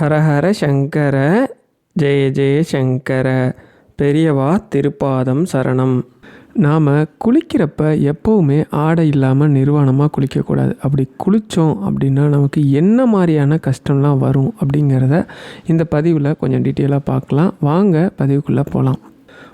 ஹரஹர சங்கர ஜெய ஜெய சங்கர பெரியவா திருப்பாதம் சரணம். நாம் குளிக்கிறப்ப எப்போவுமே ஆடை இல்லாமல் நிர்வாணமாக குளிக்கக்கூடாது. அப்படி குளித்தோம் அப்படின்னா நமக்கு என்ன மாதிரியான கஷ்டம்லாம் வரும் அப்படிங்கிறத இந்த பதிவில் கொஞ்சம் டீட்டெயிலாக பார்க்கலாம். வாங்க பதிவுக்குள்ளே போகலாம்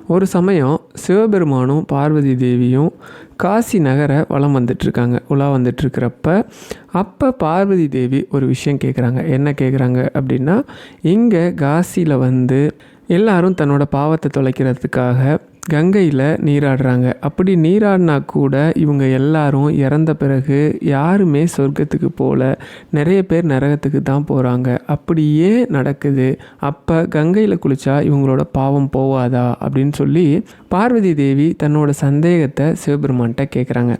ஒரு சமயம் சிவபெருமானும் பார்வதி தேவியும் காசி நகரை வலம் வந்துட்டுருக்காங்க. உலா வந்துட்டுருக்கிறப்ப அப்போ பார்வதி தேவி ஒரு விஷயம் கேட்குறாங்க என்ன கேட்குறாங்க அப்படின்னா இங்கே காசியில் வந்து எல்லாரும் தன்னோட பாவத்தை தொலைக்கிறதுக்காக கங்கையில் நீராடுறாங்க. அப்படி நீராடினா கூட இவங்க எல்லாரும் இறந்த பிறகு யாருமே சொர்க்கத்துக்கு போகல நிறைய பேர் நரகத்துக்கு தான் போகிறாங்க அப்படியே நடக்குது. அப்போ கங்கையில் குளித்தா இவங்களோட பாவம் போவாதா? அப்படின்னு சொல்லி பார்வதி தேவி தன்னோட சந்தேகத்தை சிவபெருமான்கிட்ட கேட்குறாங்க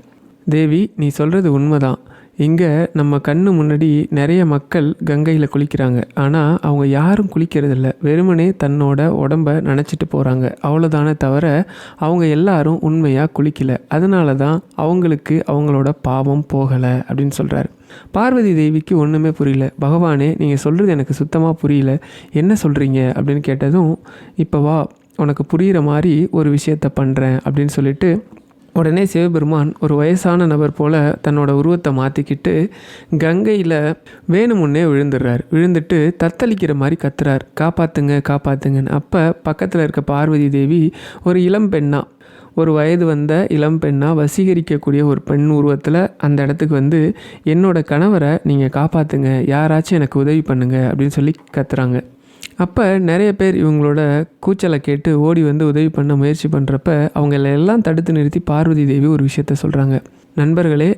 தேவி நீ சொல்கிறது உண்மைதான். இங்கே நம்ம கண்ணு முன்னாடி நிறைய மக்கள் கங்கையில் குளிக்கிறாங்க. ஆனால் அவங்க யாரும் குளிக்கிறதில்ல. வெறுமனே தன்னோட உடம்ப நினச்சிட்டு போகிறாங்க அவ்வளோதானே தவிர அவங்க எல்லாரும் உண்மையாக குளிக்கல. அதனால தான் அவங்களுக்கு அவங்களோட பாவம் போகலை அப்படின்னு சொல்கிறாரு பார்வதி தேவிக்கு ஒன்றுமே புரியல. பகவானே நீங்கள் சொல்கிறது எனக்கு சுத்தமாக புரியல. என்ன சொல்கிறீங்க அப்படின்னு கேட்டதும் இப்போ வா உனக்கு புரிகிற மாதிரி ஒரு விஷயத்த பண்ணுறேன் அப்படின்னு சொல்லிட்டு உடனே சிவபெருமான் ஒரு வயசான நபர் போல் தன்னோட உருவத்தை மாற்றிக்கிட்டு கங்கையில் வேணுமுன்னே விழுந்துடுறார். விழுந்துட்டு தத்தளிக்கிற மாதிரி கத்துறார். காப்பாற்றுங்க காப்பாற்றுங்கன்னு அப்போ பக்கத்தில் இருக்க பார்வதி தேவி ஒரு இளம் பெண்ணா ஒரு வயது வந்த இளம் பெண்ணாக வசீகரிக்கக்கூடிய ஒரு பெண் உருவத்தில் அந்த இடத்துக்கு வந்து என்னோட கணவரை நீங்கள் காப்பாற்றுங்க யாராச்சும் எனக்கு உதவி பண்ணுங்கள் அப்படின்னு சொல்லி கத்துறாங்க. அப்போ நிறைய பேர் இவங்களோட கூச்சலை கேட்டு ஓடி வந்து உதவி பண்ண முயற்சி பண்ணுறப்ப அவங்கள எல்லாம் தடுத்து நிறுத்தி பார்வதி தேவி ஒரு விஷயத்த சொல்கிறாங்க நண்பர்களே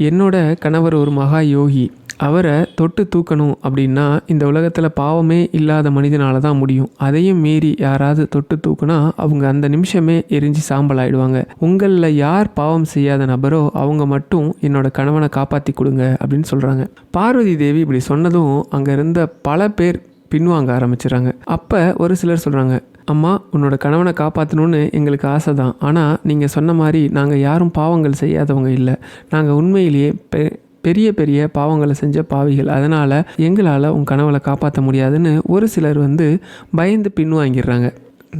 என்னோட கணவர் ஒரு மகா யோகி. அவரை தொட்டு தூக்கணும் அப்படின்னா இந்த உலகத்தில் பாவமே இல்லாத மனிதனால தான் முடியும். அதையும் மீறி யாராவது தொட்டு தூக்குனா அவங்க அந்த நிமிஷமே எரிஞ்சு சாம்பல் ஆயிடுவாங்க. உங்களில் யார் பாவம் செய்யாத நபரோ அவங்க மட்டும் என்னோட கணவனை காப்பாற்றி கொடுங்க அப்படின்னு சொல்கிறாங்க பார்வதி தேவி இப்படி சொன்னதும் அங்கே இருந்த பல பேர் பின்வாங்க ஆரம்பிச்சிடுறாங்க அப்போ ஒரு சிலர் சொல்கிறாங்க அம்மா உன்னோட கணவனை காப்பாற்றணும்னு எங்களுக்கு ஆசை தான் ஆனால் நீங்கள் சொன்ன மாதிரி நாங்கள் யாரும் பாவங்கள் செய்யாதவங்க இல்லை. நாங்கள் உண்மையிலேயே பெ பெரிய பெரிய பாவங்களை செஞ்ச பாவிகள். அதனால் எங்களால் உன் கனவுல காப்பாற்ற முடியாதுன்னு ஒரு சிலர் வந்து பயந்து பின்வாங்கிடுறாங்க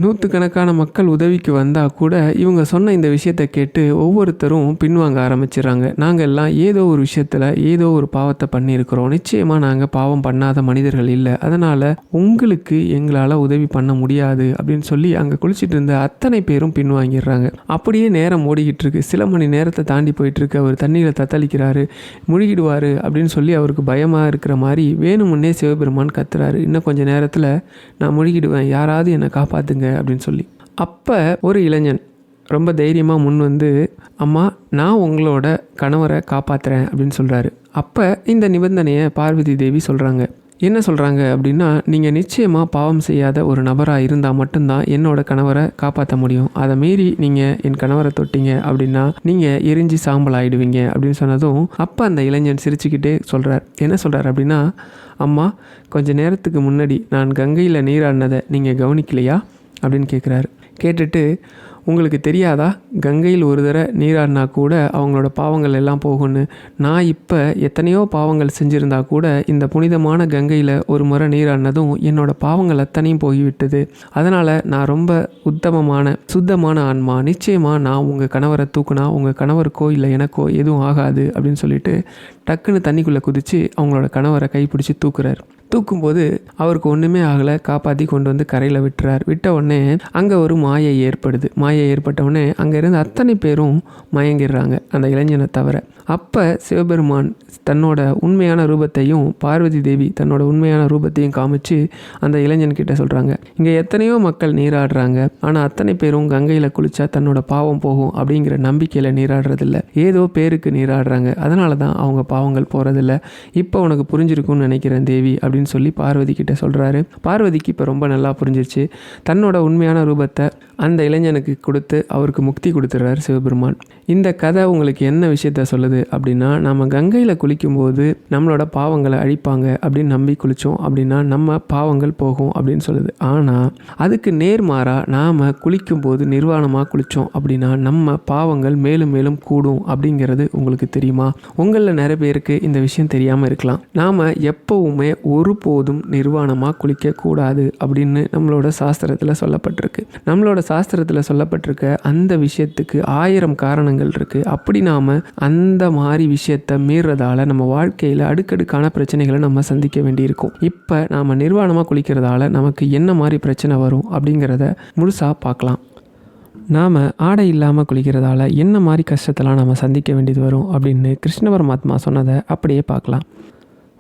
நூற்றுக்கணக்கான மக்கள் உதவிக்கு வந்தால் கூட இவங்க சொன்ன இந்த விஷயத்தை கேட்டு ஒவ்வொருத்தரும் பின்வாங்க ஆரம்பிச்சிடுறாங்க. நாங்கள் எல்லாம் ஏதோ ஒரு விஷயத்தில் ஏதோ ஒரு பாவத்தை பண்ணியிருக்கிறோம். நிச்சயமாக நாங்கள் பாவம் பண்ணாத மனிதர்கள் இல்லை. அதனால் உங்களுக்கு எங்களால் உதவி பண்ண முடியாது அப்படின்னு சொல்லி அங்கே குளிச்சுட்டு இருந்த அத்தனை பேரும் பின்வாங்கிடுறாங்க. அப்படியே நேரம் ஓடிக்கிட்டு இருக்கு. சில மணி நேரத்தை தாண்டி போயிட்டுருக்கு அவர் தண்ணியில் தத்தளிக்கிறாரு முழுகிடுவார் அப்படின்னு சொல்லி அவருக்கு பயமாக இருக்கிற மாதிரி வேணுமுன்னே சிவபெருமான் கத்துறாரு. இன்னும் கொஞ்சம் நேரத்தில் நான் முழுகிடுவேன். யாராவது என்னை காப்பாற்றுங்க அப்படின்னு சொல்லி. அப்போ ஒரு இளைஞன் ரொம்ப தைரியமாக முன் வந்து அம்மா நான் உங்களோட கணவரை காப்பாற்றுறேன் அப்படின்னு சொல்கிறாரு அப்போ இந்த நிபந்தனையை பார்வதி தேவி சொல்கிறாங்க என்ன சொல்கிறாங்க அப்படின்னா நீங்கள் நிச்சயமாக பாவம் செய்யாத ஒரு நபராக இருந்தால் மட்டும்தான் என்னோட கணவரை காப்பாற்ற முடியும். அதை மீறி நீங்கள் என் கணவரை தொட்டீங்க அப்படின்னா நீங்கள் எரிஞ்சு சாம்பல் ஆகிடுவீங்க அப்படின்னு சொன்னதும் அப்போ அந்த இளைஞன் சிரிச்சுக்கிட்டே சொல்கிறார் என்ன சொல்கிறார் அப்படின்னா அம்மா கொஞ்ச நேரத்துக்கு முன்னாடி நான் கங்கையில் நீராடினதை நீங்கள் கவனிக்கலையா? அப்படின்னு கேட்குறாரு கேட்டுட்டு உங்களுக்கு தெரியாதா? கங்கையில் ஒரு தடவை நீராடினா கூட அவங்களோட பாவங்கள் எல்லாம் போகும்னு. நான் இப்போ எத்தனையோ பாவங்கள் செஞ்சுருந்தா கூட இந்த புனிதமான கங்கையில் ஒரு முறை நீராடினதும் என்னோட பாவங்கள் அத்தனையும் போய்விட்டது. அதனால் நான் ரொம்ப உத்தமமான சுத்தமான ஆன்மா. நிச்சயமாக நான் உங்கள் கணவரை தூக்குனா உங்கள் கணவருக்கோ இல்லை எனக்கோ எதுவும் ஆகாது அப்படின்னு சொல்லிட்டு டக்குன்னு தண்ணிக்குள்ளே குதித்து அவங்களோட கணவரை கைப்பிடிச்சி தூக்குறாரு. தூக்கும்போது அவருக்கு ஒன்றுமே ஆகலை. காப்பாற்றி கொண்டு வந்து கரையில் விட்டுறார். விட்ட உடனே அங்கே ஒரு மாயை ஏற்படுது. மாயை ஏற்பட்ட ஏற்பட்டவுடனே அங்கே இருந்து அத்தனை பேரும் மயங்கிடுறாங்க அந்த இளைஞனை தவிர. அப்போ சிவபெருமான் தன்னோட உண்மையான ரூபத்தையும் பார்வதி தேவி தன்னோட உண்மையான ரூபத்தையும் காமிச்சு அந்த இளைஞன்கிட்ட சொல்கிறாங்க இங்கே எத்தனையோ மக்கள் நீராடுறாங்க ஆனால் அத்தனை பேரும் கங்கையில் குளித்தா தன்னோட பாவம் போகும் அப்படிங்கிற நம்பிக்கையில் நீராடுறதில்ல. ஏதோ பேருக்கு நீராடுறாங்க அதனால தான் அவங்க பாவங்கள் போகிறதில்ல இப்போ உனக்கு புரிஞ்சிருக்கும்னு நினைக்கிறேன் தேவி அப்படின்னு சொல்லி பார்வதி கிட்ட சொல்கிறாரு பார்வதிக்கு இப்போ ரொம்ப நல்லா புரிஞ்சிருச்சு. தன்னோட உண்மையான ரூபத்தை அந்த இளைஞனுக்கு கொடுத்து அவருக்கு முக்தி கொடுத்துட்றாரு சிவபெருமான். இந்த கதை உங்களுக்கு என்ன விஷயத்த சொல்லுது அப்படின்னா நம்ம கங்கையில் குளிக்கும்போது நம்மளோட பாவங்களை அழிப்பாங்க அப்படின்னு நம்பி குளித்தோம் அப்படின்னா நம்ம பாவங்கள் போகும் அப்படின்னு சொல்லுது. ஆனால் அதுக்கு நேர்மாறாக நாம் குளிக்கும்போது நிர்வாணமாக குளித்தோம் அப்படின்னா நம்ம பாவங்கள் மேலும் மேலும் கூடும் அப்படிங்கிறது உங்களுக்கு தெரியுமா? உங்களில் நிறைய பேருக்கு இந்த விஷயம் தெரியாமல் இருக்கலாம். நாம் எப்போவுமே ஒருபோதும் நிர்வாணமாக குளிக்கக்கூடாது அப்படின்னு நம்மளோட சாஸ்திரத்தில் சொல்லப்பட்டிருக்கு. நம்மளோட சாஸ்திரத்தில் சொல்லப்பட்டிருக்க அந்த விஷயத்துக்கு ஆயிரம் காரணங்கள் இருக்குது அப்படி நாம் அந்த மாதிரி விஷயத்தை மீறதால நம்ம வாழ்க்கையில் அடுக்கடுக்கான பிரச்சனைகளை நம்ம சந்திக்க வேண்டியிருக்கும். இப்போ நாம் நிர்வாணமாக குளிக்கிறதால நமக்கு என்ன மாதிரி பிரச்சனை வரும் அப்படிங்கிறத முழுசாக பார்க்கலாம். நாம் ஆடை இல்லாமல் குளிக்கிறதால என்ன மாதிரி கஷ்டத்தெல்லாம் நம்ம சந்திக்க வேண்டியது வரும் அப்படின்னு கிருஷ்ண பரமாத்மா சொன்னதை அப்படியே பார்க்கலாம்.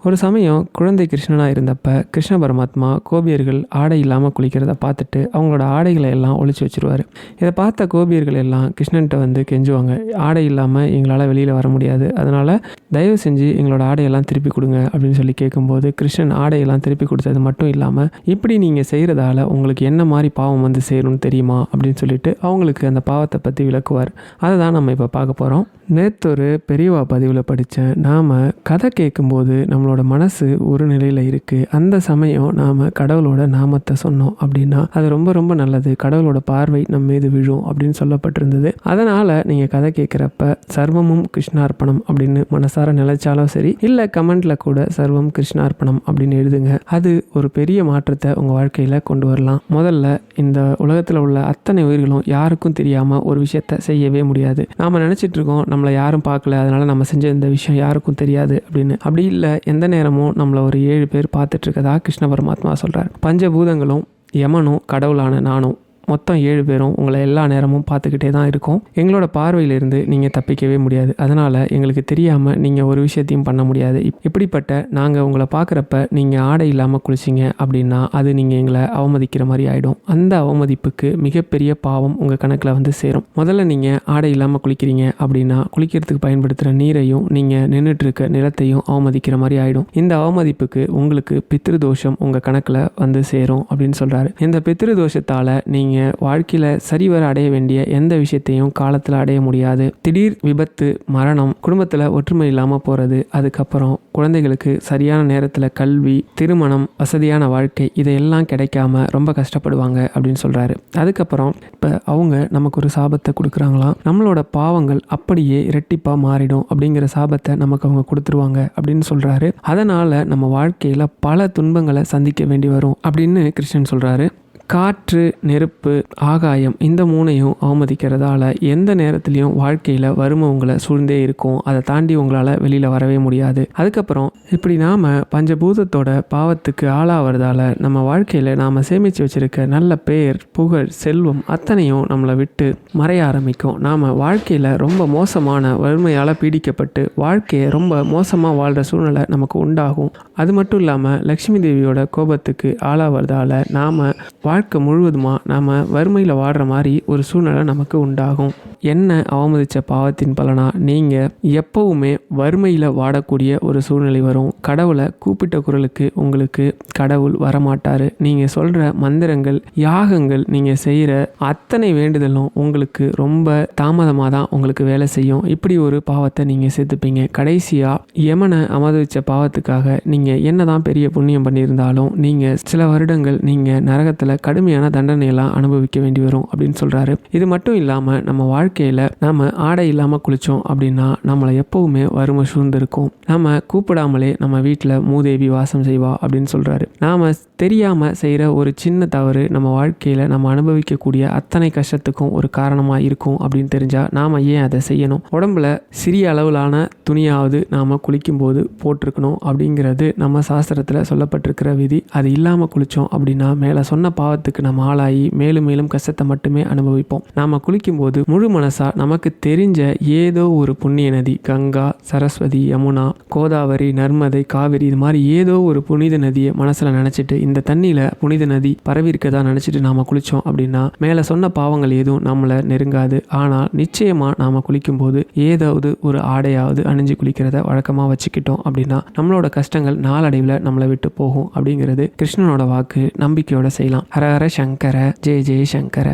ஒரு சமயம் குழந்தை கிருஷ்ணனாக இருந்தப்ப கிருஷ்ண பரமாத்மா கோபியர்கள் ஆடை இல்லாமல் குளிக்கிறத பார்த்துட்டு அவங்களோட ஆடைகளை எல்லாம் ஒழிச்சு வச்சிருவார். இதை பார்த்த கோபியர்கள் எல்லாம் கிருஷ்ணன்ட்ட வந்து கெஞ்சுவாங்க. ஆடை இல்லாமல் எங்களால் வெளியில் வர முடியாது. அதனால் தயவு செஞ்சு எங்களோட ஆடையெல்லாம் திருப்பி கொடுங்க அப்படின்னு சொல்லி கேட்கும்போது கிருஷ்ணன் ஆடையெல்லாம் திருப்பி கொடுத்தது மட்டும் இல்லாமல் இப்படி நீங்கள் செய்கிறதால உங்களுக்கு என்ன மாதிரி பாவம் வந்து சேரும்னு தெரியுமா அப்படின்னு சொல்லிட்டு அவங்களுக்கு அந்த பாவத்தை பற்றி விளக்குவார். அதை தான் நம்ம இப்போ பார்க்க போகிறோம். நேற்று ஒரு பெரியவா பதிவில் படித்தேன். நாம் கதை கேட்கும்போது நம்ம நம்மளோட மனசு ஒரு நிலையில் இருக்குது அந்த சமயம் நாம் கடவுளோட நாமத்தை சொன்னோம் அப்படின்னா அது ரொம்ப ரொம்ப நல்லது. கடவுளோட பார்வை நம்ம மீது விழும் அப்படின்னு சொல்லப்பட்டிருந்தது. அதனால் நீங்கள் கதை கேட்குறப்ப சர்வமும் கிருஷ்ணார்ப்பணம் அப்படின்னு மனசார நினைச்சாலும் சரி இல்லை கமெண்டில் கூட சர்வம் கிருஷ்ணார்ப்பணம் அப்படின்னு எழுதுங்க. அது ஒரு பெரிய மாற்றத்தை உங்கள் வாழ்க்கையில் கொண்டு வரலாம். முதல்ல இந்த உலகத்தில் உள்ள அத்தனை உயிர்களும் யாருக்கும் தெரியாமல் ஒரு விஷயத்த செய்யவே முடியாது. நாம் நினச்சிட்டு இருக்கோம் நம்மளை யாரும் பார்க்கல அதனால் நம்ம செஞ்ச இந்த விஷயம் யாருக்கும் தெரியாது அப்படின்னு. அப்படி இல்லை எந்த நேரமும் நம்மளை ஒரு ஏழு பேர் பார்த்துட்டு இருக்கதா கிருஷ்ண பரமாத்மா சொல்கிறார் பஞ்சபூதங்களும் யமனும் கடவுளான நானும். மொத்தம் ஏழு பேரும் உங்களை எல்லா நேரமும் பார்த்துக்கிட்டே தான் இருக்கோம். எங்களோட பார்வையிலிருந்து நீங்கள் தப்பிக்கவே முடியாது. அதனால் எங்களுக்கு தெரியாமல் நீங்கள் ஒரு விஷயத்தையும் பண்ண முடியாது. இப்- இப்படிப்பட்ட நாங்கள் உங்களை பார்க்குறப்ப நீங்கள் ஆடை இல்லாமல் குளிச்சிங்க அப்படின்னா அது நீங்கள் எங்களை அவமதிக்கிற மாதிரி ஆகிடும் அந்த அவமதிப்புக்கு மிகப்பெரிய பாவம் உங்கள் கணக்கில் வந்து சேரும். முதல்ல நீங்கள் ஆடை இல்லாமல் குளிக்கிறீங்க அப்படின்னா குளிக்கிறதுக்கு பயன்படுத்துகிற நீரையும் நீங்கள் நின்றுட்டு இருக்க நிலத்தையும் அவமதிக்கிற மாதிரி ஆகிடும் இந்த அவமதிப்புக்கு உங்களுக்கு பித்ரு தோஷம் உங்கள் கணக்கில் வந்து சேரும் அப்படின்னு சொல்கிறாரு இந்த பித்ரு தோஷத்தால் நீங்கள் வாழ்க்கையில் சரிவர அடைய வேண்டிய எந்த விஷயத்தையும் காலத்தில் அடைய முடியாது. திடீர் விபத்து மரணம் குடும்பத்தில் ஒற்றுமை இல்லாமல் போகிறது அதுக்கப்புறம் குழந்தைகளுக்கு சரியான நேரத்தில் கல்வி திருமணம் வசதியான வாழ்க்கை இதையெல்லாம் கிடைக்காம ரொம்ப கஷ்டப்படுவாங்க அப்படின்னு சொல்கிறாரு அதுக்கப்புறம் இப்போ அவங்க நமக்கு ஒரு சாபத்தை கொடுக்குறாங்களாம். நம்மளோட பாவங்கள் அப்படியே இரட்டிப்பாக மாறிடும் அப்படிங்கிற சாபத்தை நமக்கு அவங்க கொடுத்துருவாங்க அப்படின்னு சொல்கிறாரு அதனால் நம்ம வாழ்க்கையில் பல துன்பங்களை சந்திக்க வேண்டி வரும் அப்படின்னு கிருஷ்ணன் சொல்கிறாரு காற்று நெருப்பு ஆகாயம் இந்த மூணையும் அவமதிக்கிறதால எந்த நேரத்துலையும் வாழ்க்கையில் வறுமை உங்களை சூழ்ந்தே இருக்கும். அதை தாண்டி உங்களால் வெளியில் வரவே முடியாது. அதுக்கப்புறம் இப்படி நாம் பஞ்சபூதத்தோட பாவத்துக்கு ஆளாகிறதால நம்ம வாழ்க்கையில் நாம் சேமித்து வச்சுருக்க நல்ல பெயர் புகழ் செல்வம் அத்தனையும் நம்மளை விட்டு மறைய ஆரம்பிக்கும். நாம் வாழ்க்கையில் ரொம்ப மோசமான வறுமையால் பீடிக்கப்பட்டு வாழ்க்கையை ரொம்ப மோசமாக வாழ்கிற சூழ்நிலை நமக்கு உண்டாகும். அது மட்டும் இல்லாமல் லக்ஷ்மி தேவியோட கோபத்துக்கு ஆளாவதால் நாம் வாழ்க்கை முழுவதுமாக நாம் வறுமையில் வாடுற மாதிரி ஒரு சூழ்நிலை நமக்கு உண்டாகும். என்ன அவமதித்த பாவத்தின் பலனா? நீங்கள் எப்பவுமே வறுமையில் வாடக்கூடிய ஒரு சூழ்நிலை வரும். கடவுளை கூப்பிட்ட குரலுக்கு உங்களுக்கு கடவுள் வரமாட்டார். நீங்கள் சொல்கிற மந்திரங்கள் யாகங்கள் நீங்கள் செய்கிற அத்தனை வேண்டுதலும் உங்களுக்கு ரொம்ப தாமதமாக தான் உங்களுக்கு வேலை செய்யும். இப்படி ஒரு பாவத்தை நீங்கள் சேர்த்துப்பீங்க. கடைசியாக யமனை அமர்விச்ச பாவத்துக்காக நீங்கள் என்னதான் பெரிய புண்ணியம் பண்ணியிருந்தாலும் நீங்கள் சில வருடங்கள் நீங்கள் நரகத்தில் கடுமையான தண்டனையெல்லாம் அனுபவிக்க வேண்டி வரும் அப்படின்னு சொல்கிறாரு இது மட்டும் இல்லாமல் நம்ம வாழ்க்கையில் நம்ம ஆடை இல்லாமல் குளித்தோம் அப்படின்னா நம்மளை எப்போவுமே வறுமை சூழ்ந்திருக்கும். நம்ம கூப்பிடாமலே நம்ம வீட்டில் மூதேவி வாசம் செய்வா அப்படின்னு சொல்கிறாரு நாம் தெரியாமல் செய்கிற ஒரு சின்ன தவறு நம்ம வாழ்க்கையில் நம்ம அனுபவிக்கக்கூடிய அத்தனை கஷ்டத்துக்கும் ஒரு காரணமாக இருக்கும் அப்படின்னு தெரிஞ்சால் நாம் ஏன் அதை செய்யணும்? உடம்புல சிறிய அளவிலான துணியாவது நாம் குளிக்கும்போது போட்டிருக்கணும் அப்படிங்கிறது நம்ம சாஸ்திரத்தில் சொல்லப்பட்டிருக்கிற விதி. அது இல்லாமல் குளித்தோம் அப்படின்னா மேலே சொன்ன பாவத்துக்கு நம்ம ஆளாகி மேலும் மேலும் கஷ்டத்தை மட்டுமே அனுபவிப்போம். நாம் குளிக்கும்போது முழு மனசா நமக்கு தெரிஞ்ச ஏதோ ஒரு புண்ணிய நதி கங்கா சரஸ்வதி யமுனா கோதாவரி நர்மதை காவிரி இது மாதிரி ஏதோ ஒரு புனித நதியை மனசில் நினச்சிட்டு இந்த தண்ணியில் புனித நதி பரவி இருக்கதா நினச்சிட்டு நாம் குளித்தோம் அப்படின்னா மேலே சொன்ன பாவங்கள் எதுவும் நம்மளை நெருங்காது. ஆனால் நிச்சயமாக நாம் குளிக்கும்போது ஏதாவது ஒரு ஆடையாவது அணிஞ்சு குளிக்கிறத வழக்கமாக வச்சுக்கிட்டோம் அப்படின்னா நம்மளோட கஷ்டங்கள் நாளடைவில் நம்மளை விட்டு போகும் அப்படிங்கிறது கிருஷ்ணனோட வாக்கு நம்பிக்கையோட செய்யலாம். ஹர ஹர சங்கர ஜெய ஜெய சங்கர.